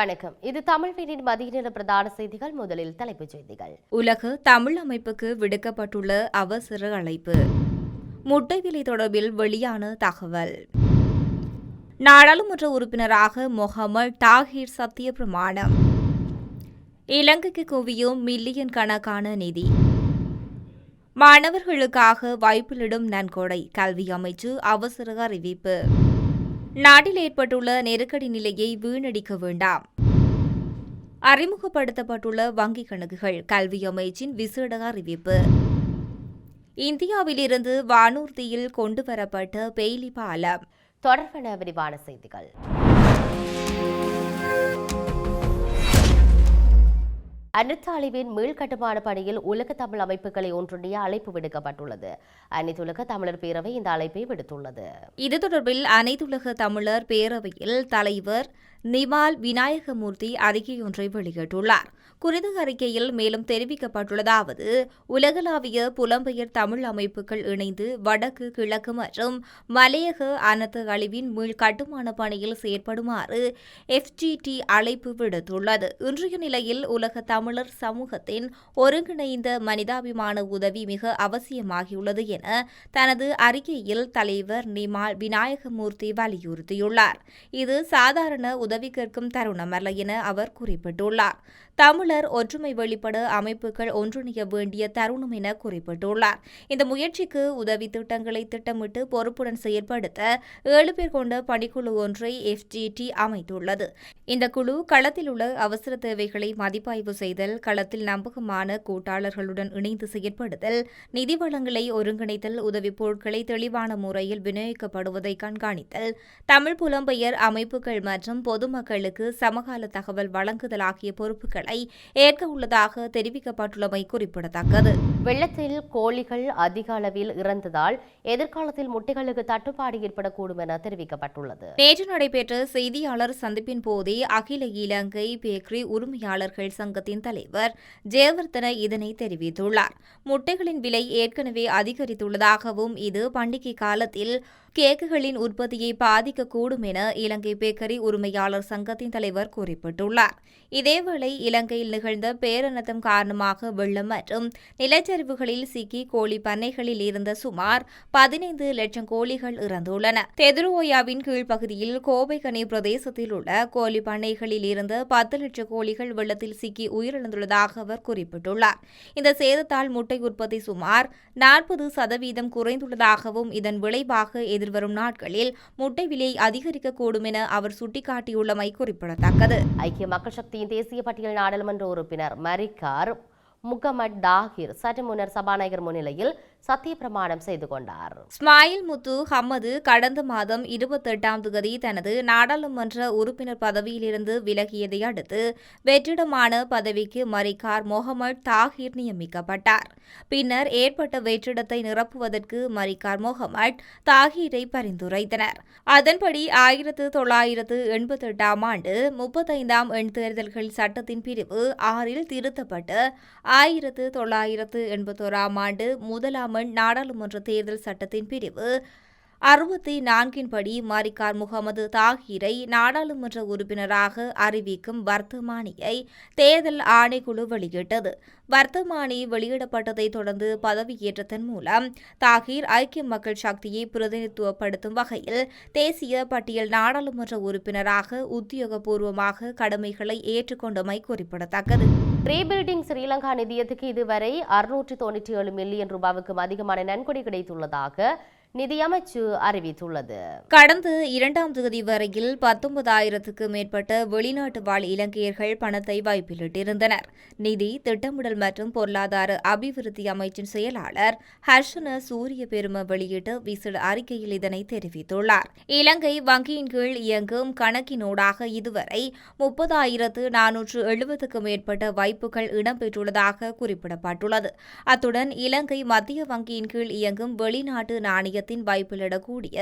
வணக்கம். இது தமிழ் வீரின் மதிய நேர பிரதான செய்திகள். முதலில் தலைப்புச் செய்திகள். உலக தமிழ் அமைப்புக்கு விடுக்கப்பட்டுள்ள அவசர அழைப்பு. முட்டை விலை தொடர்பில் வெளியான தகவல். நாடாளுமன்ற உறுப்பினராக மொஹமட் டாஹிர் சத்திய பிரமாணம் இலங்கைக்கு குவியும் மில்லியன் கணக்கான நிதி. மாணவர்களுக்காக வாய்ப்பிலிடும் நன்கொடை கல்வி அமைச்சு அவசர அறிவிப்பு. நாட்டில் ஏற்பட்டுள்ள நெருக்கடி நிலையை வீணடிக்க வேண்டாம். அறிமுகப்படுத்தப்பட்டுள்ள வங்கிக் கணக்குகள் கல்வி அமைச்சின் விசேட அறிவிப்பு. இந்தியாவிலிருந்து வானூர்தியில் கொண்டுவரப்பட்ட பெய்லி பாலம். தொடர்பான விரிவான செய்திகள். அனைத்தாளிவின் மீள்கட்டுமான பணியில் உலக தமிழ் அமைப்புகளை ஒன்றிணைய அழைப்பு விடுக்கப்பட்டுள்ளது. அனைத்துலக தமிழர் பேரவை இந்த அழைப்பை விடுத்துள்ளது. இது தொடர்பில் அனைத்துலக தமிழர் பேரவையில் தலைவர் நிமால் விநாயகமூர்த்தி அறிக்கையொன்றை வெளியிட்டுள்ளார். குறித்த அறிக்கையில் மேலும் தெரிவிக்கப்பட்டுள்ளதாவது உலகளாவிய புலம்பெயர் தமிழ் அமைப்புகள் இணைந்து வடக்கு கிழக்கு மற்றும் மலையக அனத்த அழிவின் மீள் கட்டுமான பணியில் செயற்படுமாறு எஃப்ஜிடி அழைப்பு விடுத்துள்ளது. இன்றைய நிலையில் உலக தமிழர் சமூகத்தின் ஒருங்கிணைந்த மனிதாபிமான உதவி மிக அவசியமாகியுள்ளது என தனது அறிக்கையில் தலைவர் நிமால் விநாயகமூர்த்தி வலியுறுத்தியுள்ளார். இது சாதாரண உதவி கேட்கும் தருணமல்ல என அவர் குறிப்பிட்டுள்ளார். தமிழர் ஒற்றுமை வெளிப்பட அமைப்புகள் ஒன்றிணைய வேண்டிய தருணம் என குறிப்பிட்டுள்ளார். இந்த முயற்சிக்கு உதவி திட்டங்களை திட்டமிட்டு பொறுப்புடன் செயற்படுத்த ஏழு பேர் கொண்ட பணிக்குழு ஒன்றை எஃப்டிடி அமைத்துள்ளது. இந்த குழு களத்தில் உள்ள அவசர தேவைகளை மதிப்பாய்வு செய்தல் களத்தில் நம்பகமான கூட்டாளர்களுடன் இணைந்து செயற்படுதல் நிதி வளங்களை ஒருங்கிணைத்தல் உதவி பொருட்களை தெளிவான முறையில் விநியோகிக்கப்படுவதை கண்காணித்தல் தமிழ் புலம்பெயர் அமைப்புகள் மற்றும் பொதுமக்களுக்கு சமகால தகவல் வழங்குதல் ஆகிய பொறுப்புகள் ஏற்க உள்ளதாக தெரிவிக்கப்பட்டுள்ளமை குறிப்பிடத்தக்கது. வெள்ளத்தில் கோழிகள் அதிக அளவில் இறந்ததால் எதிர்காலத்தில் முட்டைகளுக்கு தட்டுப்பாடு ஏற்படக்கூடும் என தெரிவிக்கப்பட்டுள்ளது. நேற்று நடைபெற்ற செய்தியாளர் சந்திப்பின் போதே அகில இலங்கை பேக்கரி உரிமையாளர்கள் சங்கத்தின் தலைவர் ஜெயவர்தன இதனை தெரிவித்துள்ளார். முட்டைகளின் விலை ஏற்கனவே அதிகரித்துள்ளதாகவும் இது பண்டிகை காலத்தில் கேக்குகளின் உற்பத்தியை பாதிக்கக்கூடும் என இலங்கை பேக்கரி உரிமையாளர் சங்கத்தின் தலைவர் குறிப்பிட்டுள்ளார். இதேவேளை இலங்கையில் நிகழ்ந்த பேரனர்த்தம் காரணமாக வெள்ளம் மற்றும் நிலச்சரிவுகளில் சிக்கி கோழி பண்ணைகளில் இருந்த சுமார் பதினைந்து லட்சம் கோழிகள் இறந்துள்ளன. தெதுரோயாவின் கீழ்ப்பகுதியில் கோபைகனி பிரதேசத்தில் உள்ள கோழி பண்ணைகளில் இருந்த பத்து லட்சம் கோழிகள் வெள்ளத்தில் சிக்கி உயிரிழந்துள்ளதாக அவர் குறிப்பிட்டுள்ளார். இந்த சேதத்தால் முட்டை உற்பத்தி சுமார் நாற்பது சதவீதம் குறைந்துள்ளதாகவும் இதன் விளைவாக எதிர்வரும் நாட்களில் முட்டை விலை அதிகரிக்கக்கூடும் என அவர் சுட்டிக்காட்டியுள்ளமை குறிப்பிடத்தக்கது. ஐக்கிய மக்கள் சக்தியின் தேசிய பட்டியல் நாடாளுமன்ற உறுப்பினர் மரிக்கார் முகமட் தாகிர் சற்று முன்னர் சபாநாயகர் முன்னிலையில் சத்திய பிரமாணம் செய்து கொண்டார். ஸ்மாயில் முத்து ஹம்மது கடந்த மாதம் இருபத்தெட்டாம் தேதி தனது நாடாளுமன்ற உறுப்பினர் பதவியிலிருந்து விலகியதை அடுத்து வெற்றிடமான பதவிக்கு மரிக்கார் மொஹமட் தாகிர் நியமிக்கப்பட்டார். பின்னர் ஏற்பட்ட வெற்றிடத்தை நிரப்புவதற்கு மரிக்கார் மொஹமட் தாகிரை பரிந்துரைத்தனர். அதன்படி ஆயிரத்து தொள்ளாயிரத்து எண்பத்தெட்டாம் ஆண்டு முப்பத்தைந்தாம் எண் தேர்தல்கள் சட்டத்தின் பிரிவு ஆறில் திருத்தப்பட்டு ஆயிரத்து தொள்ளாயிரத்து எண்பத்தோராம் ஆண்டு முதலாம் அமன் நாடாளுமன்ற தேர்தல் சட்டத்தின் பிரிவு அறுபத்தி நான்கின் படி மாரிக்கார் முகமது தாகிரை நாடாளுமன்ற உறுப்பினராக அறிவிக்கும் வர்த்தமானியை தேர்தல் ஆணைக்குழு வெளியிட்டது. வர்த்தமானி வெளியிடப்பட்டதை தொடர்ந்து பதவியேற்றதன் மூலம் தாகிர் ஐக்கிய மக்கள் சக்தியை பிரதிநிதித்துவப்படுத்தும் வகையில் தேசிய பட்டியல் நாடாளுமன்ற உறுப்பினராக உத்தியோகபூர்வமாக கடமைகளை ஏற்றுக்கொண்டமை குறிப்பிடத்தக்கது. ரீபில்டிங் ஸ்ரீலங்கா நிதியத்துக்கு இதுவரை அறுநூற்றி தொண்ணூற்றி ஏழு மில்லியன் ரூபாவுக்கும் அதிகமான நன்கொடை கிடைத்துள்ளதாக நிதியமைச்சு அறிவித்துள்ளது. கடந்த இரண்டாம் தேதி வரையில் பத்தொன்பதாயிரத்துக்கு மேற்பட்ட வெளிநாட்டு வாழ் இலங்கையர்கள் பணத்தை வாய்ப்பிலிட்டிருந்தனர். நிதி திட்டமிடல் மற்றும் பொருளாதார அபிவிருத்தி அமைச்சின் செயலாளர் ஹர்ஷன சூரிய பெரும வெளியிட்ட விசிட அறிக்கையில் இதனை தெரிவித்துள்ளார். இலங்கை வங்கியின் கீழ் இயங்கும் கணக்கினூடாக இதுவரை முப்பதாயிரத்து நானூற்று எழுபதுக்கு மேற்பட்ட வாய்ப்புகள் இடம்பெற்றுள்ளதாக குறிப்பிடப்பட்டுள்ளது. அத்துடன் இலங்கை மத்திய வங்கியின் கீழ் இயங்கும் வெளிநாட்டு நாணயத்தின் வைப்பிலிடக்கூடிய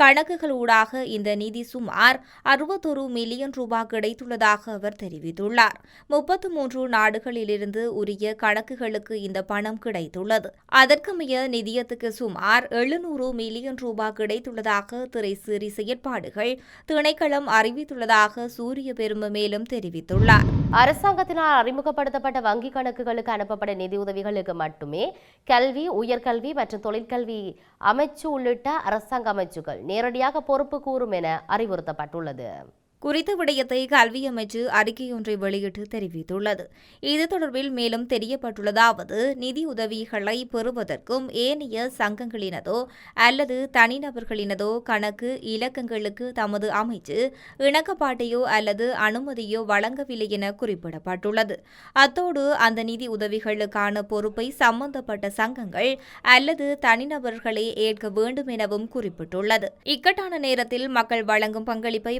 கணக்குகளூடாக இந்த நிதி சுமார் அறுபத்தொரு மில்லியன் ரூபாய் கிடைத்துள்ளதாக அவர் தெரிவித்துள்ளார். முப்பத்து மூன்று நாடுகளிலிருந்து உரிய கணக்குகளுக்கு இந்த பணம் கிடைத்துள்ளது. அதற்கமைய நிதியத்துக்கு சுமார் எழுநூறு மில்லியன் ரூபாய் கிடைத்துள்ளதாக திரை சிறி செயற்பாடுகள் திணைக்களம் அறிவித்துள்ளதாக சூரிய பெரும மேலும் தெரிவித்துள்ளார். அரசாங்கத்தினால் அறிமுகப்படுத்தப்பட்ட வங்கிக் கணக்குகளுக்கு அனுப்பப்பட்ட நிதியுதவிகளுக்கு மட்டுமே கல்வி உயர்கல்வி மற்றும் தொழிற்கல்வி அமைச்சு உள்ளிட்ட அரசாங்க அமைச்சுகள் நேரடியாக பொறுப்பு கூறும் என அறிவுறுத்தப்பட்டுள்ளது. குறித்த விடயத்தை கல்வி அமைச்சு அறிக்கையொன்றை வெளியிட்டு தெரிவித்துள்ளது. இது தொடர்பில் மேலும் தெரியப்பட்டுள்ளதாவது நிதி உதவிகளை பெறுவதற்கும் ஏனைய சங்கங்களினதோ அல்லது தனிநபர்களினதோ கணக்கு இலக்கங்களுக்கு தமது அமைச்சு இணக்கப்பாட்டையோ அல்லது அனுமதியோ வழங்கவில்லை என குறிப்பிடப்பட்டுள்ளது. அத்தோடு அந்த நிதி உதவிகளுக்கான பொறுப்பை சம்பந்தப்பட்ட சங்கங்கள் அல்லது தனிநபர்களே ஏற்க வேண்டும் எனவும் குறிப்பிட்டுள்ளது. இக்கட்டான நேரத்தில் மக்கள் வழங்கும் பங்களிப்பை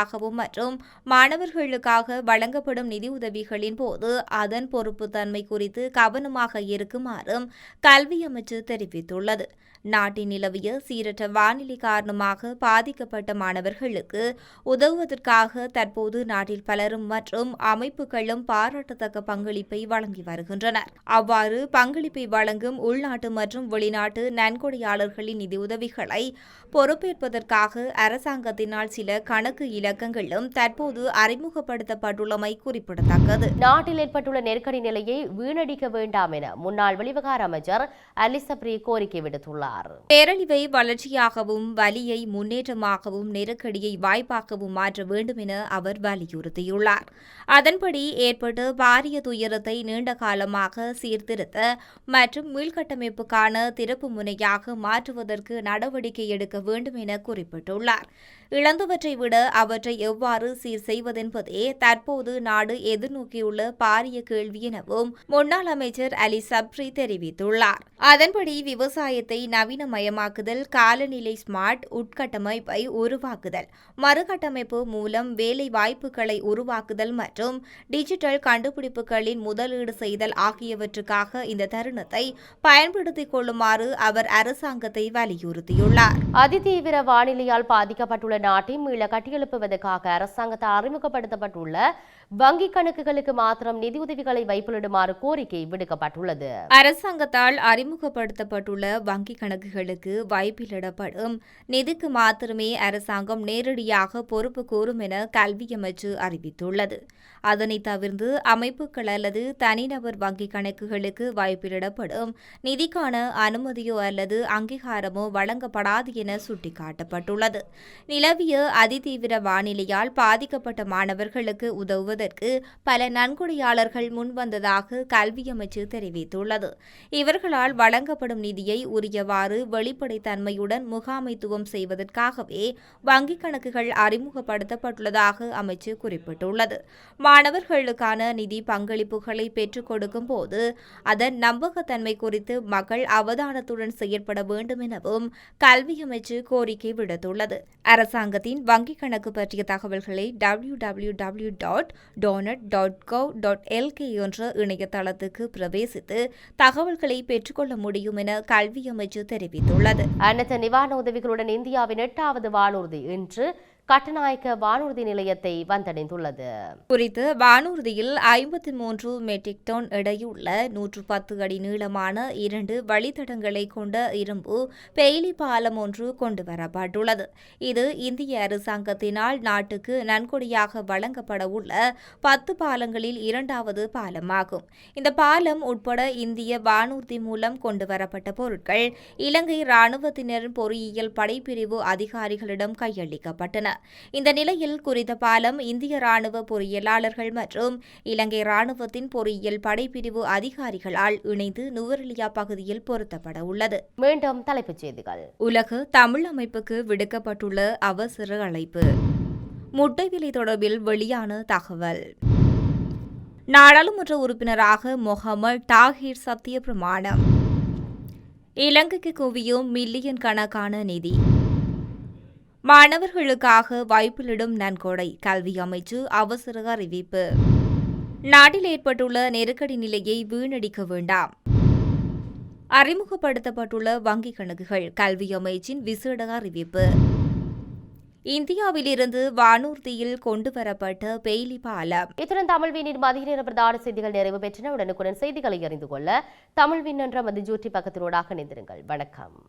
பாராட்டுவதாகவும் மற்றும் மாணவர்களுக்காக வழங்கப்படும் நிதியுதவிகளின் போது அதன் பொறுப்புத்தன்மை குறித்து கவனமாக இருக்குமாறும் கல்வி அமைச்சு தெரிவித்துள்ளது. நாட்டின் நிலவிய சீரற்ற வானிலை காரணமாக பாதிக்கப்பட்ட மாணவர்களுக்கு உதவுவதற்காக தற்போது நாட்டில் பலரும் மற்றும் அமைப்புகளும் பாராட்டத்தக்க பங்களிப்பை வழங்கி வருகின்றனர். அவ்வாறு பங்களிப்பை வழங்கும் உள்நாட்டு மற்றும் வெளிநாட்டு நன்கொடையாளர்களின் நிதியுதவிகளை பொறுப்பேற்பதற்காக அரசாங்கத்தினால் சில கணக்கு இலக்கங்களும் தற்போது அறிமுகப்படுத்தப்பட்டுள்ளமை குறிப்பிடத்தக்கது. நாட்டில் ஏற்பட்டுள்ள நெருக்கடி நிலையை வீணடிக்க வேண்டாம் என முன்னாள் வெளிவகார அமைச்சர் அலிசப்ரி கோரிக்கை விடுத்துள்ளார். பேரழிவை வளர்ச்சியாகவும் வலியை முன்னேற்றமாகவும் நெருக்கடியை வாய்ப்பாகவும் மாற்ற வேண்டும் என அவர் வலியுறுத்தியுள்ளார். அதன்படி ஏற்பட்டு பாரிய துயரத்தை நீண்ட காலமாக சீர்திருத்த மற்றும் மீள்கட்டமைப்புக்கான திறப்பு முனையாக மாற்றுவதற்கு நடவடிக்கை எடுக்க வேண்டும் என குறிப்பிட்டுள்ளார். இழந்தவற்றை விட அவற்றை எவ்வாறு சீர் செய்வதென்பதே தற்போது நாடு எதிர்நோக்கியுள்ள பாரிய கேள்வி எனவும் முன்னாள் அமைச்சர் அலி சப்ரி தெரிவித்துள்ளார். அதன்படி விவசாயத்தை நவீனமயமாக்குதல் காலநிலை ஸ்மார்ட் உட்கட்டமைப்பை உருவாக்குதல் மறுகட்டமைப்பு மூலம் வேலை வாய்ப்புகளை உருவாக்குதல் மற்றும் டிஜிட்டல் கண்டுபிடிப்புகளின் முதலீடு செய்தல் ஆகியவற்றுக்காக இந்த தருணத்தை பயன்படுத்திக் கொள்ளுமாறு அவர் அரசாங்கத்தை வலியுறுத்தியுள்ளார். அதிதீவிர வானிலையால் பாதிக்கப்பட்டுள்ள நாட்டை மீள கட்டியெழுப்புவதற்காக அரசாங்கத்தால் அறிமுகப்படுத்தப்பட்டுள்ள வங்கிக் கணக்குகளுக்கு மாத்திரம் நிதியுதவிகளை வைப்பிலிடுமாறு கோரிக்கை விடுக்கப்பட்டுள்ளது. அரசாங்கத்தால் அறிமுகப்படுத்தப்பட்டுள்ள வங்கிக் கணக்குகளுக்கு வைப்பிலிடப்படும் நிதிக்கு மாத்திரமே அரசாங்கம் நேரடியாக பொறுப்பு கூறும் என கல்வி அமைச்சு அறிவித்துள்ளது. அதனை தவிர்த்து அமைப்புகள் அல்லது தனிநபர் வங்கிக் கணக்குகளுக்கு வைப்பிலிடப்படும் நிதிக்கான அனுமதியோ அல்லது அங்கீகாரமோ வழங்கப்படாது என சுட்டிக்காட்டப்பட்டுள்ளது. நிலவிய அதிதீவிர வானிலையால் பாதிக்கப்பட்ட மாணவர்களுக்கு செய்வதற்கு பல நன்கொடையாளர்கள் முன்வந்ததாக கல்வி அமைச்சு தெரிவித்துள்ளது. இவர்களால் வழங்கப்படும் நிதியை உரியவாறு வெளிப்படைத்தன்மையுடன் முகாமைத்துவம் செய்வதற்காகவே வங்கிக் கணக்குகள் அறிமுகப்படுத்தப்பட்டுள்ளதாக அமைச்சு குறிப்பிட்டுள்ளது. மாணவர்களுக்கான நிதி பங்களிப்புகளை பெற்றுக் கொடுக்கும் போது அதன் நம்பகத்தன்மை குறித்து மக்கள் அவதானத்துடன் செயற்பட வேண்டும் எனவும் கல்வி அமைச்சு கோரிக்கை விடுத்துள்ளது. அரசாங்கத்தின் வங்கிக் கணக்கு பற்றிய தகவல்களை W W W dot donate dot gov dot L K என்ற இணையதளத்துக்கு பிரவேசித்து தகவல்களை பெற்றுக்கொள்ள முடியும் என கல்வி அமைச்சு தெரிவித்துள்ளது. அனைத்து நிவாரண உதவிகளுடன் இந்தியாவின் எட்டாவது வானூர்தி இன்று கட்டநாயக்க வானூர்தி நிலையத்தை வந்தடைந்துள்ளது. குறித்து வானூர்தியில் ஐம்பத்தி மூன்று மெட்ரிக் டன் எடையுள்ள நூற்று பத்து அடி நீளமான இரண்டு வழித்தடங்களை கொண்ட இரும்பு பெயிலி பாலம் ஒன்று கொண்டு வரப்பட்டுள்ளது. இது இந்திய அரசாங்கத்தினால் நாட்டுக்கு நன்கொடையாக வழங்கப்பட உள்ள பத்து பாலங்களில் இரண்டாவது பாலமாகும். இந்த பாலம் உட்பட இந்திய வானூர்தி மூலம் கொண்டு வரப்பட்ட பொருட்கள் இலங்கை ராணுவத்தினரின் பொறியியல் படைப்பிரிவு அதிகாரிகளிடம் கையளிக்கப்பட்டன. இந்த நிலையில் குறித்த பாலம் இந்திய ராணுவ பொறியியலாளர்கள் மற்றும் இலங்கை ராணுவத்தின் பொறியியல் படைப்பிரிவு அதிகாரிகளால் இணைந்து நுவரெலியா பகுதியில் பொருத்தப்பட உள்ளது. மீண்டும் தலைப்புச் செய்திகள். உலக தமிழ் அமைப்புக்கு விடுக்கப்பட்டுள்ள அவசர அழைப்பு. முட்டை விலை தொடர்பில் வெளியான தகவல். நாடாளுமன்ற உறுப்பினராக முகமது தாஹிர் சத்திய பிரமாணம் இலங்கைக்கு குவியும் மில்லியன் கணக்கான நிதி. மாணவர்களுக்காக வாய்ப்பிலிடும் நன்கொடை கல்வி அமைச்சு அவசர அறிவிப்பு. நாட்டில் ஏற்பட்டுள்ள நெருக்கடி நிலையை வீணடிக்க வேண்டாம். அறிமுகப்படுத்தப்பட்டுள்ள வங்கிக் கணக்குகள் கல்வி அமைச்சின் விசேட அறிவிப்பு. இந்தியாவிலிருந்து வானூர்தியில் கொண்டுவரப்பட்ட பெய்லி பாலம். இத்துடன் தமிழ் விண்ணின் மதிய நேர பிரதான செய்திகள் நிறைவு பெற்றன. உடனுக்குடன் செய்திகளை அறிந்து கொள்ள தமிழ் விண் என்ற மது ஜூட்டி பக்கத்தினூடாக இணைந்திருங்கள். வணக்கம்.